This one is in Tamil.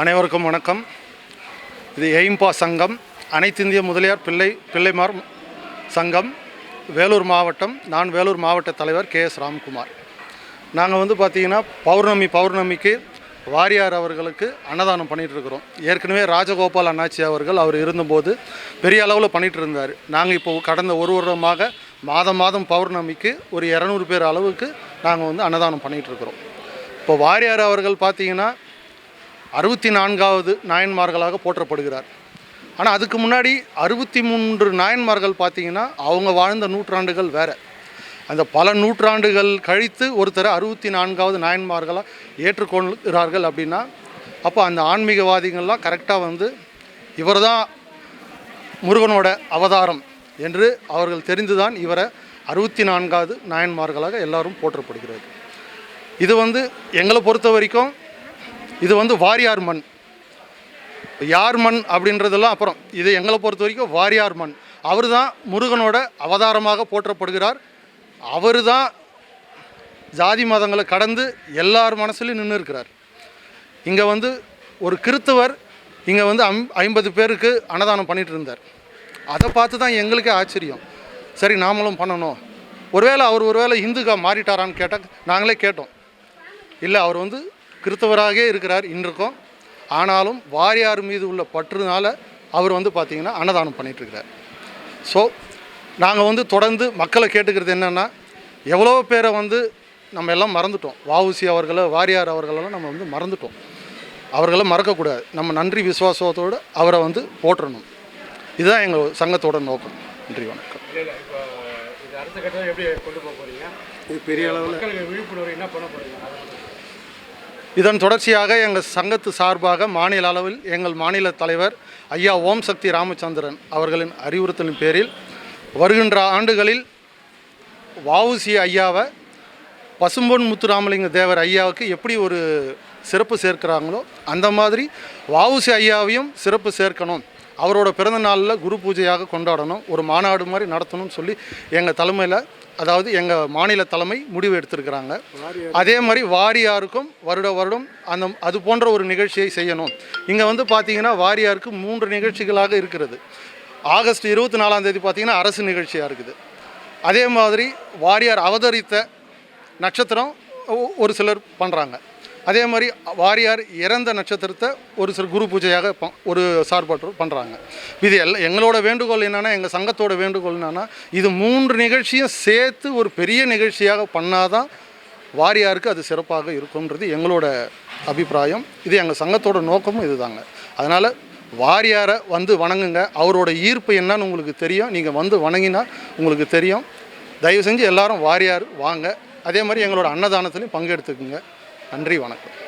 அனைவருக்கும் வணக்கம். இது எய்ம்பா சங்கம் அனைத்திந்திய முதலியார் பிள்ளை பிள்ளைமார் சங்கம் வேலூர் மாவட்டம். நான் வேலூர் மாவட்ட தலைவர் கே எஸ் ராம்குமார். நாங்கள் வந்து பார்த்திங்கன்னா பௌர்ணமி பௌர்ணமிக்கு வாரியார் அவர்களுக்கு அன்னதானம் பண்ணிகிட்டு இருக்கிறோம் ஏற்கனவே ராஜகோபால் அண்ணாச்சி அவர்கள் அவர் இருந்தபோது பெரிய அளவில் பண்ணிகிட்டு இருந்தார் நாங்கள் இப்போ கடந்த ஒரு வருடமாக மாதம் மாதம் பௌர்ணமிக்கு ஒரு இரநூறு பேர் அளவுக்கு நாங்கள் வந்து அன்னதானம் பண்ணிகிட்ருக்குறோம் இப்போ வாரியார் அவர்கள் பார்த்தீங்கன்னா அறுபத்தி நான்காவது நாயன்மார்களாக போற்றப்படுகிறார். ஆனால் அதுக்கு முன்னாடி அறுபத்தி மூன்று நாயன்மார்கள் பார்த்தீங்கன்னா அவங்க வாழ்ந்த நூற்றாண்டுகள் வேறு. அந்த பல நூற்றாண்டுகள் கழித்து ஒருத்தர் அறுபத்தி நான்காவது நாயன்மார்களாக ஏற்றுக்கொள்கிறார்கள் அப்படின்னா அப்போ அந்த ஆன்மீகவாதிகள்லாம் கரெக்டாக வந்து இவர் தான் முருகனோட அவதாரம் என்று அவர்கள் தெரிந்துதான் இவரை அறுபத்தி நான்காவது நாயன்மார்களாக எல்லாரும் போற்றப்படுகிறது இது வந்து எங்களை பொறுத்த வரைக்கும் இது வந்து வாரியார் மண். யார் மண் அப்படின்றதெல்லாம் அப்புறம் இது எங்களை பொறுத்த வரைக்கும் வாரியார் மண். அவர் தான் முருகனோட அவதாரமாக போற்றப்படுகிறார். அவர் தான் ஜாதி மதங்களை கடந்து எல்லார் மனசுலையும் நின்று இருக்கிறார். இங்கே வந்து ஒரு கிறித்தவர் இங்கே வந்து அம் ஐம்பது பேருக்கு அன்னதானம் பண்ணிட்டு இருந்தார். அதை பார்த்து தான் எங்களுக்கே ஆச்சரியம். சரி நாமளும் பண்ணணும். ஒருவேளை அவர் ஒருவேளை இந்துக்கா மாறிட்டாரான்னு கேட்டால் நாங்களே கேட்டோம். இல்லை அவர் வந்து கிறித்தவராகவே இருக்கிறார் இன்றைக்கும் ஆனாலும் வாரியார் மீது உள்ள பற்றுனால அவர் வந்து பார்த்திங்கன்னா அன்னதானம் பண்ணிட்டு இருக்கிறார் ஸோ நாங்கள் வந்து தொடர்ந்து மக்களை கேட்டுக்கிறது என்னென்னா எவ்வளோ பேரை வந்து நம்ம எல்லாம் மறந்துட்டோம். வஉசி அவர்களை வாரியார் அவர்களெல்லாம் நம்ம வந்து மறந்துட்டோம். அவர்களை மறக்கக்கூடாது. நம்ம நன்றி விசுவாசத்தோடு அவரை வந்து போற்றணும். இதுதான் எங்கள் சங்கத்தோட நோக்கம். நன்றி வணக்கம். இல்லை இல்லை இப்போ இது அடுத்த கட்டம் எப்படி கொண்டு போக போறீங்க? இது பெரிய அளவில் விழிப்புணர்வு என்ன பண்ண மட்டும் இதன் தொடர்ச்சியாக எங்கள் சங்கத்து சார்பாக மாநில அளவில் எங்கள் மாநில தலைவர் ஐயா ஓம் சக்தி ராமச்சந்திரன் அவர்களின் அறிவுறுத்தலின் பேரில் வருகின்ற ஆண்டுகளில் வவுசி ஐயாவை பசும்பொன் முத்துராமலிங்க தேவர் ஐயாவுக்கு எப்படி ஒரு சிறப்பு சேர்க்கிறாங்களோ அந்த மாதிரி வவுசி ஐயாவையும் சிறப்பு சேர்க்கணும். அவரோட பிறந்த நாளில் குரு பூஜையாக கொண்டாடணும். ஒரு மாநாடு மாதிரி நடத்தணும்னு சொல்லி எங்கள் தலைமையில் அதாவது எங்கள் மாநில தலைமை முடிவு எடுத்திருக்கிறாங்க. அதே மாதிரி வாரியாருக்கும் வருட வருடம் அந்த அது போன்ற ஒரு நிகழ்ச்சியை செய்யணும். இங்கே வந்து பார்த்தீங்கன்னா வாரியாருக்கு மூன்று நிகழ்ச்சிகளாக இருக்கிறது. ஆகஸ்ட் இருபத்தி நாலாம் தேதி பார்த்தீங்கன்னா அரசு நிகழ்ச்சியாக இருக்குது. அதே மாதிரி வாரியார் அவதரித்த நட்சத்திரம் ஒரு சிலர் பண்ணுறாங்க அதே மாதிரி வாரியார் இறந்த நட்சத்திரத்தை ஒரு சில குரு பூஜையாக ஒரு சார்பாட்டு பண்ணுறாங்க இது எல்லாம் எங்களோட வேண்டுகோள் என்னென்னா எங்கள் சங்கத்தோட வேண்டுகோள் என்னென்னா இது மூன்று நிகழ்ச்சியும் சேர்த்து ஒரு பெரிய நிகழ்ச்சியாக பண்ணாதான் வாரியாருக்கு அது சிறப்பாக இருக்கும்ன்றது எங்களோட அபிப்பிராயம். இது எங்கள் சங்கத்தோட நோக்கமும் இதுதாங்க. அதனால் வாரியாரை வந்து வணங்குங்க. அவரோட ஈர்ப்பு என்னன்னு உங்களுக்கு தெரியும். நீங்கள் வந்து வணங்கினா உங்களுக்கு தெரியும். தயவு செஞ்சு எல்லாரும் வாரியார் வாங்க. அதே மாதிரி எங்களோட அன்னதானத்துலையும் பங்கெடுத்துக்குங்க. நன்றி வணக்கம்.